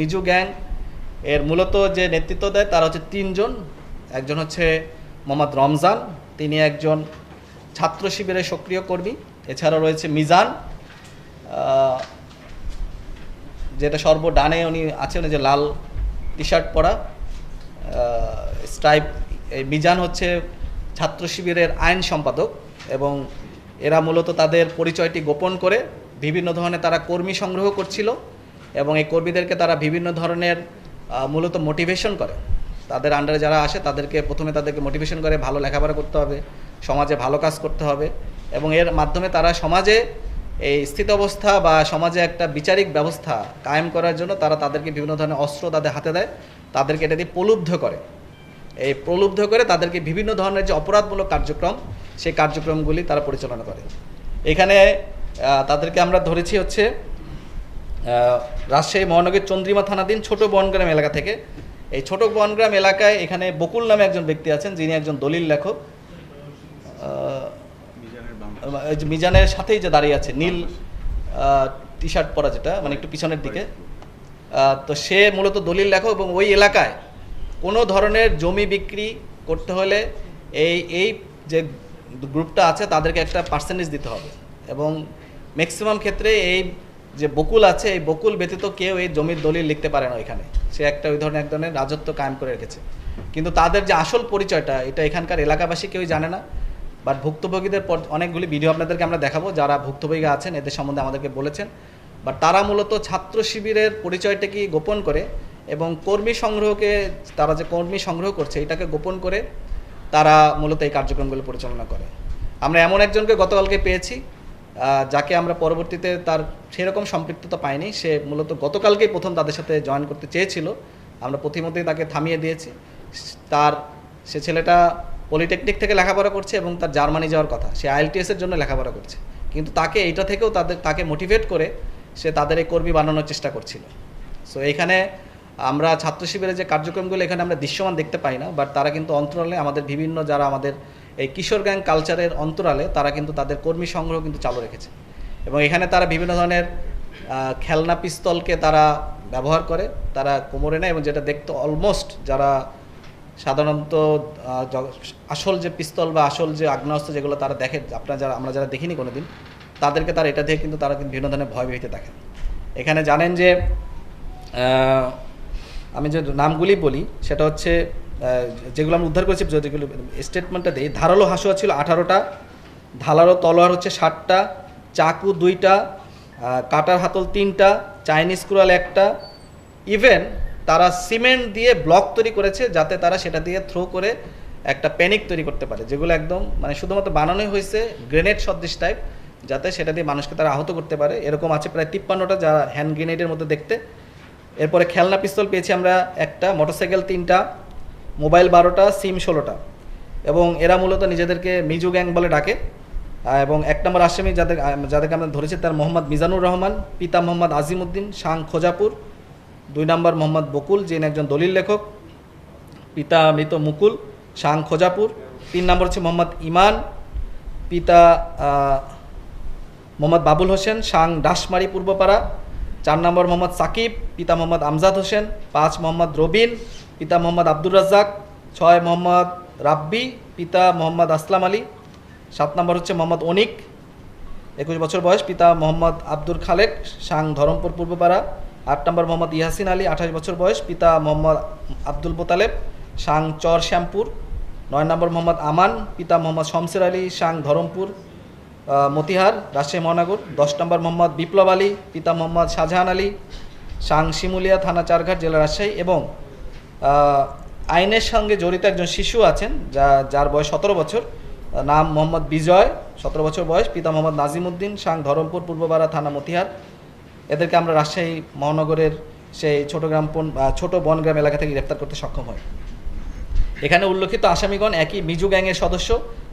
Miju gang এর মূলত যে নেতৃত্ব দেয় তারা হচ্ছে তিনজন। একজন হচ্ছে মোহাম্মদ রমজান, তিনি একজন ছাত্র শিবিরের সক্রিয় কর্মী। এছাড়াও রয়েছে মিজান যেটা সর্ব ডানে উনি আছেন, ওই যে লাল টি শার্ট পরা স্ট্রাইপ, এই মিজান হচ্ছে ছাত্র শিবিরের আইন সম্পাদক এবং এরা মূলত তাদের পরিচয়টি গোপন করে বিভিন্ন ধরনের তারা কর্মী সংগ্রহ করছিল। এবং এই কর্মীদেরকে তারা বিভিন্ন ধরনের মূলত মোটিভেশন করে। তাদের আন্ডারে যারা আসে, তাদেরকে প্রথমে তাদেরকে মোটিভেশন করে ভালো লেখাপড়া করতে হবে, সমাজে ভালো কাজ করতে হবে এবং এর মাধ্যমে তারা সমাজে এই স্থিত অবস্থা বা সমাজে একটা বিচারিক ব্যবস্থা কায়েম করার জন্য তারা তাদেরকে বিভিন্ন ধরনের অস্ত্র তাদের হাতে দেয়, তাদেরকে এটা দিয়ে প্রলুব্ধ করে। এই প্রলুব্ধ করে তাদেরকে বিভিন্ন ধরনের যে অপরাধমূলক কার্যক্রম, সেই কার্যক্রমগুলি তারা পরিচালনা করে। এখানে তাদেরকে আমরা ধরেছি হচ্ছে রাজশাহী মহানগরীর চন্দ্রিমা থানাধীন ছোট বনগ্রাম এলাকা থেকে। এই ছোট বনগ্রাম এলাকায় এখানে বকুল নামে একজন ব্যক্তি আছেন, যিনি একজন দলিল লেখক। মিজানের সাথেই যে দাঁড়িয়ে আছে, নীল টি শার্ট পরা যেটা মানে একটু পিছনের দিকে। তো সে মূলত দলিল লেখক এবং ওই এলাকায় কোনো ধরনের জমি বিক্রি করতে হলে এই এই যে গ্রুপটা আছে, তাদেরকে একটা পার্সেন্টেজ দিতে হবে। এবং ম্যাক্সিমাম ক্ষেত্রে এই যে বকুল আছে, এই বকুল ব্যতীত কেউ এই জমির দলিল লিখতে পারে না ওইখানে। সে একটা ওই ধরনের এক ধরনের রাজত্ব কায়েম করে রেখেছে। কিন্তু তাদের যে আসল পরিচয়টা, এটা এখানকার এলাকাবাসী কেউই জানে না। বাট ভুক্তভোগীদের পর অনেকগুলি ভিডিও আপনাদেরকে আমরা দেখাবো, যারা ভুক্তভোগী আছেন, এদের সম্বন্ধে আমাদেরকে বলেছেন। বাট তারা মূলত ছাত্র শিবিরের পরিচয়টাকে গোপন করে এবং কর্মী সংগ্রহকে, তারা যে কর্মী সংগ্রহ করছে, এটাকে গোপন করে তারা মূলত এই কার্যক্রমগুলো পরিচালনা করে। আমরা এমন একজনকে গতকালকে পেয়েছি যাকে আমরা পরবর্তীতে তার সেরকম সম্পৃক্ততা পাইনি, সে মূলত গতকালকেই প্রথম তাদের সাথে জয়েন করতে চেয়েছিল। আমরা প্রতিমধ্যেই তাকে থামিয়ে দিয়েছি। তার, সে ছেলেটা পলিটেকনিক থেকে লেখাপড়া করছে এবং তার জার্মানি যাওয়ার কথা। সে আইএলটিএস এর জন্য লেখাপড়া করছে। কিন্তু তাকে এইটা থেকেও তাদের, তাকে মোটিভেট করে সে তাদের এই কর্মী বানানোর চেষ্টা করছিল। সো এইখানে আমরা ছাত্র শিবিরের যে কার্যক্রমগুলো, এখানে আমরা দৃশ্যমান দেখতে পাই না বাট তারা কিন্তু অন্তরালে আমাদের বিভিন্ন, যারা আমাদের এই কিশোর গ্যাং কালচারের অন্তরালে তারা কিন্তু তাদের কর্মী সংগ্রহ কিন্তু চালু রেখেছে। এবং এখানে তারা বিভিন্ন ধরনের খেলনা পিস্তলকে তারা ব্যবহার করে, তারা কোমরে নেয় এবং যেটা দেখতে অলমোস্ট যারা সাধারণত আসল যে পিস্তল বা আসল যে আগ্নেয়াস্ত্র যেগুলো তারা দেখে, আপনারা যারা, আমরা যারা দেখিনি কোনোদিন, তাদেরকে তারা এটা দিয়ে কিন্তু তারা কিন্তু বিভিন্ন ধরনের ভয় ভীতি দেখেন এখানে জানেন যে আমি যে নামগুলি বলি, সেটা হচ্ছে যেগুলো আমি উদ্ধার করেছি, যেগুলো স্টেটমেন্টটা দিই, ধারালো হাসুয়া ছিল আঠারোটা ধারালো তলোয়ার হচ্ছে ষাটটা, চাকু দুইটা কাটার হাতল তিনটা, চাইনিজ কুড়াল একটা। ইভেন তারা সিমেন্ট দিয়ে ব্লক তৈরি করেছে যাতে তারা সেটা দিয়ে থ্রো করে একটা প্যানিক তৈরি করতে পারে, যেগুলো একদম মানে শুধুমাত্র বানানোই হয়েছে গ্রেনেড সদৃশ টাইপ যাতে সেটা দিয়ে মানুষকে তারা আহত করতে পারে। এরকম আছে প্রায় তিপ্পান্নটা যারা হ্যান্ড গ্রেনেডের মধ্যে দেখতে। এরপরে খেলনা পিস্তল পেয়েছি আমরা একটা মোটরসাইকেল তিনটা মোবাইল বারোটা, সিম ষোলোটা। এবং এরা মূলত নিজেদেরকে মিজু গ্যাং বলে ডাকে। এবং এক নম্বর আসামি যাদের যাদেরকে আমরা ধরেছি তার মোহাম্মদ মিজানুর রহমান, পিতা মোহাম্মদ আজিমউদ্দিন শাং খোজাপুর, দুই নম্বর মোহাম্মদ বকুল, যিনি একজন দলিল লেখক, পিতা মৃত মুকুল শাং খোজাপুর, তিন নম্বর হচ্ছে মোহাম্মদ ইমান, পিতা মোহাম্মদ বাবুল হোসেন শাং ডাসমারি পূর্বপাড়া, চার নম্বর মোহাম্মদ সাকিব, পিতা মোহাম্মদ আমজাদ হোসেন, পাঁচ মোহাম্মদ রবিন পিতা মোহাম্মদ আব্দুর রাজ্জাক, ছয় মোহাম্মদ রাব্বি, পিতা মোহাম্মদ আসলাম আলী, সাত নম্বর হচ্ছে মোহাম্মদ অনিক, একুশ বছর বয়স, পিতা মোহাম্মদ আব্দুল খালেক, সাং ধরমপুর পূর্বপাড়া, আট নম্বর মোহাম্মদ ইয়াসিন আলী, আঠাশ বছর বয়স, পিতা মোহাম্মদ আব্দুল বোতালেব সাং চর শ্যামপুর, নয় নম্বর মোহাম্মদ আমান, পিতা মোহাম্মদ শমসের আলী, সাং ধরমপুর মতিহার, রাজশাহী মহানগর, দশ নম্বর মোহাম্মদ বিপ্লব আলী, পিতা মোহাম্মদ শাহজাহান আলী, সাং শিমুলিয়া থানা চারঘাট জেলা রাজশাহী এবং আইনের সঙ্গে জড়িত একজন শিশু আছেন, যা, যার বয়স সতেরো বছর। নাম মোহাম্মদ বিজয়, সতেরো বছর বয়স, পিতা মোহাম্মদ নাজিমুদ্দিন, সাং ধরমপুর, পূর্বপাড়া থানা মতিহার। এদেরকে আমরা রাজশাহী মহানগরের সেই ছোট গ্রাম ছোট বনগ্রাম এলাকা থেকে গ্রেপ্তার করতে সক্ষম হয়। এখানে উল্লেখিত আসামিগণ একই মিজু গ্যাংয়ের সদস্য।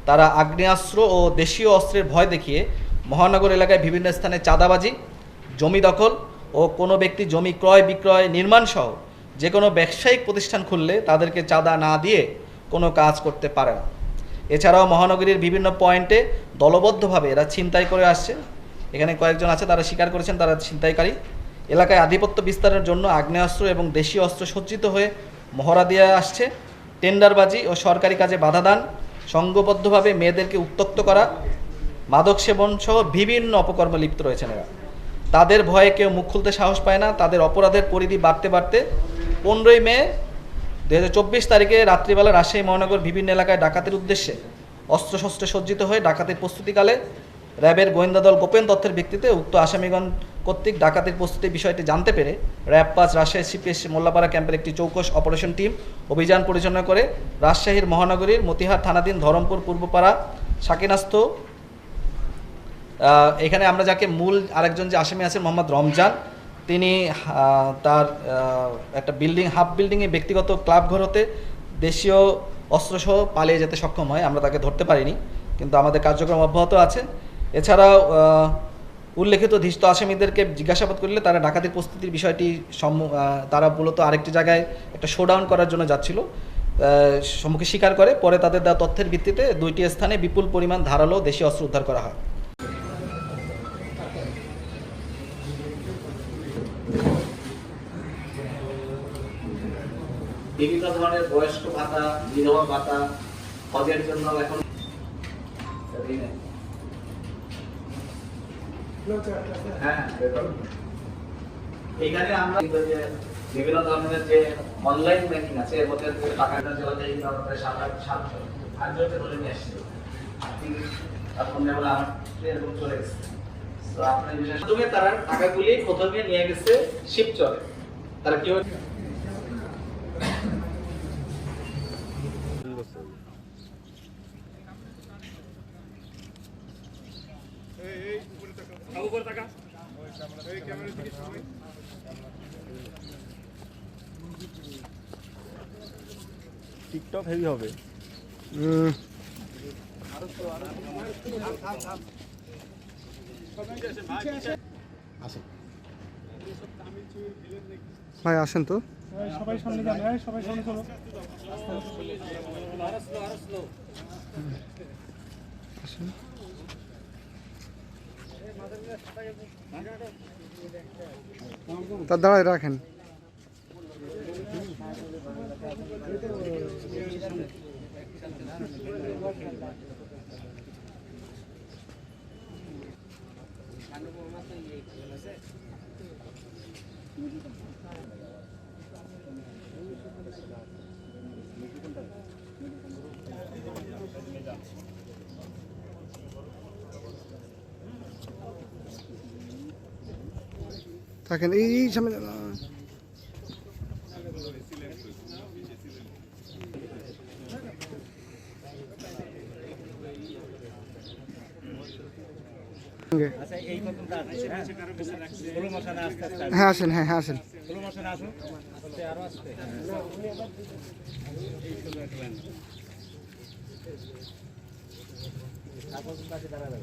তারা আগ্নেয়াস্ত্র ও দেশীয় অস্ত্রের ভয় দেখিয়ে মহানগর এলাকায় বিভিন্ন স্থানে চাঁদাবাজি, জমি দখল ও কোনো ব্যক্তি জমি ক্রয় বিক্রয় নির্মাণ সহ যে কোনো ব্যবসায়িক প্রতিষ্ঠান খুললে তাদেরকে চাঁদা না দিয়ে কোনো কাজ করতে পারে না। এছাড়াও মহানগরীর বিভিন্ন পয়েন্টে দলবদ্ধভাবে এরা ছিনতাই করে আসছে। এখানে কয়েকজন আছে, তারা স্বীকার করেছেন তারা ছিনতাইকারী। এলাকায় আধিপত্য বিস্তারের জন্য আগ্নেয়াস্ত্র এবং দেশীয় অস্ত্র সজ্জিত হয়ে মহড়া দিয়ে আসছে। টেন্ডারবাজি ও সরকারি কাজে বাধা দান সংঘবদ্ধভাবে মেয়েদেরকে উত্তক্ত করা, মাদক সেবন সহ বিভিন্ন অপকর্মে লিপ্ত রয়েছেন এরা। তাদের ভয়ে কেউ মুখ খুলতে সাহস পায় না, তাদের অপরাধের পরিধি বাড়তে বাড়তে পনেরোই মে দু হাজার চব্বিশ তারিখে রাত্রিবেলা রাজশাহী মহানগর বিভিন্ন এলাকায় ডাকাতের উদ্দেশ্যে অস্ত্রশস্ত্রে সজ্জিত হয়ে ডাকাতের প্রস্তুতিকালে র্যাবের গোয়েন্দা দল গোপন তথ্যের ভিত্তিতে উক্ত আসামিগণ কর্তৃক ডাকাতির প্রস্তুতির বিষয়টি জানতে পেরে র্যাব পাঁচ, রাজশাহী সিপিএস মোল্লাপাড়া ক্যাম্পের একটি চৌকস অপারেশন টিম অভিযান পরিচালনা করে রাজশাহীর মহানগরীর মতিহার থানাধীন ধরমপুর পূর্বপাড়া সাকিনাস্থ এখানে আমরা যাকে মূল আরেকজন যে আসামি আছেন মোহাম্মদ রমজান তিনি তার একটা বিল্ডিং হাফ বিল্ডিংয়ে ব্যক্তিগত ক্লাব ঘর হতে দেশীয় অস্ত্রসহ পালিয়ে যেতে সক্ষম হয়। আমরা তাকে ধরতে পারিনি, কিন্তু আমাদের কার্যক্রম অব্যাহত আছে। এছাড়াও উল্লেখিত ধৃষ্ট আসামিদেরকে জিজ্ঞাসাবাদ করলে তারা ডাকাতির প্রস্তুতির বিষয়টি তারা মূলত আরেকটি জায়গায় একটা শোডাউন করার জন্য যাচ্ছিল সম্মুখে স্বীকার করে। পরে তাদের দেওয়া তথ্যের ভিত্তিতে দুইটি স্থানে বিপুল পরিমাণ ধারালো দেশীয় অস্ত্র উদ্ধার করা হয়। বিভিন্ন ধরনের বয়স্ক ভাতা বিধবা ভাতা, হজের জন্য এখন হ্যাঁ এখানে আমরা বিভিন্ন ধরনের যে অনলাইন ব্যাংকিং আছে, এর মধ্যে টাকাটা সাত আটজনকে ধরে নিয়ে চলে তো আপনার তারা টাকাগুলি প্রথমে নিয়ে গেছে শিবচরে। তারা কি হয়েছে? টিকটক হেভি হবে। ভাই আসেন তো। সবাই সামনে যান সবাই সামনে চলো। আসেন। তার দাঁড়ায় রাখেন। থাকেন এই সামনে সঙ্গে। হ্যাঁ? আসেন হ্যাঁ হ্যাঁ আসেন। দাঁড়া